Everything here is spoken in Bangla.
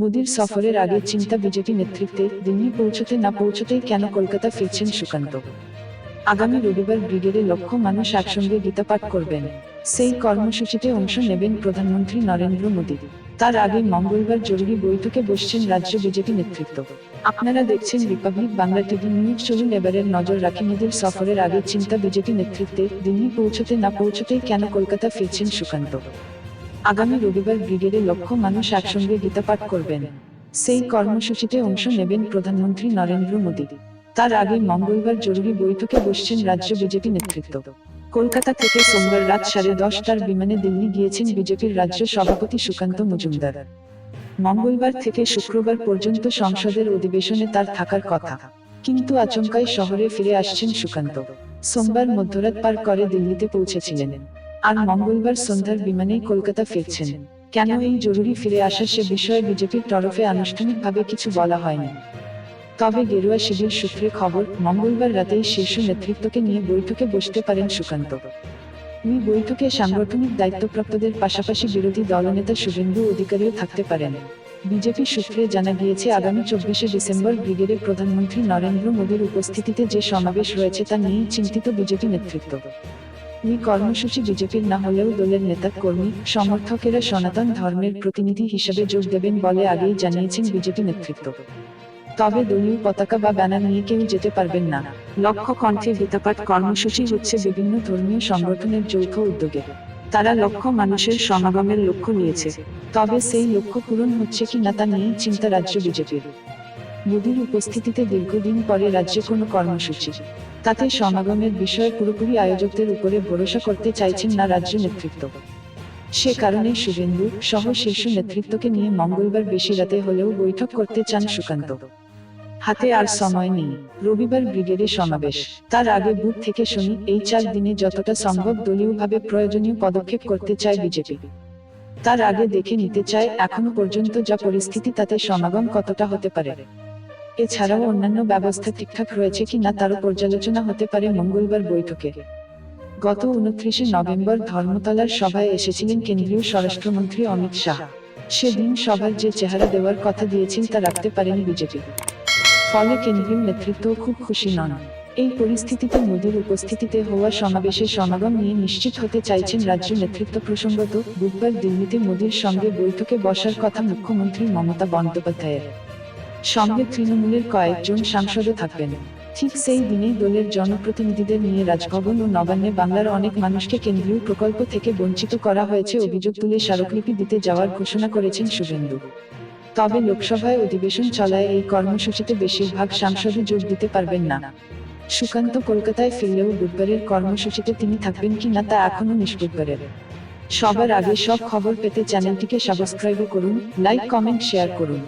মোদির সফরের আগে চিন্তা বিজেপি নেতৃত্বে দিল্লি পৌঁছতে না পৌঁছতেই কেন কলকাতা ফিরছেন সুকান্ত? আগামী রবিবার ব্রিগেডে লক্ষ মানুষ একসঙ্গে গীতা পাঠ করবেন। সেই কর্মসূচিতে অংশ নেবেন প্রধানমন্ত্রী নরেন্দ্র মোদী। তার আগে মঙ্গলবার জরুরি বৈঠকে বসছেন রাজ্য বিজেপি নেতৃত্ব। আপনারা দেখছেন রিপাবলিক বাংলা টিভি নিউজ চলুন এবারের নজর রাখি মোদীর সফরের আগে চিন্তা বিজেপি নেতৃত্বে দিল্লি পৌঁছতে না পৌঁছতেই কেন কলকাতা ফিরছেন সুকান্ত? আগামী রবিবার ব্রিগেডে লক্ষ মানুষ একসঙ্গে গীতাপাঠ করবেন। সেই কর্মসূচিতে অংশ নেবেন প্রধানমন্ত্রী নরেন্দ্র মোদী। তার আগে মঙ্গলবার জরুরি বৈঠকে বসছেন রাজ্য বিজেপি নেতৃত্ব। কলকাতা থেকে সোমবার রাত সাড়ে দশটার বিমানে দিল্লি গিয়েছেন বিজেপির রাজ্য সভাপতি সুকান্ত মজুমদার। মঙ্গলবার থেকে শুক্রবার পর্যন্ত সংসদের অধিবেশনে তার থাকার কথা। কিন্তু আচমকাই শহরে ফিরে আসছেন সুকান্ত। সোমবার মধ্যরাত পার করে দিল্লিতে পৌঁছেছিলেন। আর মঙ্গলবার সন্ধ্যার বিমানে কলকাতা ফিরছেন। কেন এই জরুরি ফিরে আসা সে বিষয়ে বিজেপির তরফে আনুষ্ঠানিকভাবে কিছু বলা হয়নি। তবে গেরুয়া শিবির সূত্রে খবর, মঙ্গলবার রাতেই শীর্ষ নেতৃত্বকে নিয়ে বৈঠকে বসতে পারেন সুকান্ত। ওই বৈঠকে সাংগঠনিক দায়িত্বপ্রাপ্তদের পাশাপাশি বিরোধী দলনেতা শুভেন্দু অধিকারীও থাকতে পারেন। বিজেপি সূত্রে জানা গিয়েছে, আগামী চব্বিশে ডিসেম্বর ব্রিগেডে প্রধানমন্ত্রী নরেন্দ্র মোদীর উপস্থিতিতে যে সমাবেশ রয়েছে তা নিয়েই চিন্তিত বিজেপি নেতৃত্ব। ওই কর্মসূচি বিজেপির না হলেও দলের নেতা, কর্মী, সমর্থকেরা সনাতন ধর্মের প্রতিনিধি হিসেবে যোগ দেবেন বলে আগেই জানিয়েছেন বিজেপি নেতৃত্ব। তবে দলীয় পতাকা বা ব্যানার নিয়ে কেউ যেতে পারবেন না। লক্ষ্য কণ্ঠে গীতাপাঠ কর্মসূচি হচ্ছে বিভিন্ন ধর্মীয় সংগঠনের যৌথ উদ্যোগে। তারা লক্ষ মানুষের সমাগমের লক্ষ্য নিয়েছে। তবে সেই লক্ষ্য পূরণ হচ্ছে কি না তা নিয়েই চিন্তা রাজ্য বিজেপির। মোদীর উপস্থিতিতে দীর্ঘদিন পরে রাজ্যে কোনো কর্মসূচি। তাতে সমাগমের বিষয়ে পুরোপুরি আয়োজকদের উপরে ভরসা করতে চাইছেন না রাজ্য নেতৃত্ব। সে কারণেই শুভেন্দু সহ শীর্ষ নেতৃত্বকে নিয়ে মঙ্গলবার বেশি রাতে হলেও বৈঠক করতে চান সুকান্ত। হাতে আর সময় নেই। রবিবার ব্রিগেডে সমাবেশ। তার আগে বুথ থেকে শনি, এই চার দিনে যতটা সম্ভব দলীয়ভাবে প্রয়োজনীয় পদক্ষেপ করতে চায় বিজেপি। তার আগে দেখে নিতে চায়, এখনও পর্যন্ত যা পরিস্থিতি তাতে সমাগম কতটা হতে পারে। এছাড়াও অন্যান্য ব্যবস্থা ঠিকঠাক রয়েছে কি না তারও পর্যালোচনা হতে পারে মঙ্গলবার বৈঠকে। গত উনত্রিশে নভেম্বর ধর্মতলার সভায় এসেছিলেন কেন্দ্রীয় স্বরাষ্ট্রমন্ত্রী অমিত শাহ। সেদিন সভার যে চেহারা দেওয়ার কথা দিয়েছেন তা রাখতে পারেনি বিজেপি। ফলে কেন্দ্রীয় নেতৃত্ব খুব খুশি নন। এই পরিস্থিতিতে মোদীর উপস্থিতিতে হওয়া সমাবেশে সমাগম নিয়ে নিশ্চিত হতে চাইছেন রাজ্য নেতৃত্ব প্রসঙ্গত, বুধবার দিল্লিতে মোদীর সঙ্গে বৈঠকে বসার কথা মুখ্যমন্ত্রী মমতা বন্দ্যোপাধ্যায়ের। সঙ্গে তৃণমূলের কয়েকজন সাংসদও থাকবেন। ঠিক সেই দিনেই দলের জনপ্রতিনিধিদের নিয়ে রাজভবন ও নবান্নে বাংলার অনেক মানুষকে কেন্দ্রীয় প্রকল্প থেকে বঞ্চিত করা হয়েছে অভিযোগ তুলে স্মারকলিপি দিতে যাওয়ার ঘোষণা করেছেন শুভেন্দু। তবে লোকসভায় অধিবেশন চলায় এই কর্মসূচিতে বেশিরভাগ সাংসদই যোগ দিতে পারবেন না। সুকান্ত কলকাতায় ফিরলেও বুধবারের কর্মসূচিতে তিনি থাকবেন কি না তা এখনও নিষ্পত্তরের সবার আগে সব খবর পেতে চ্যানেলটিকে সাবস্ক্রাইব করুন, লাইক, কমেন্ট, শেয়ার করুন।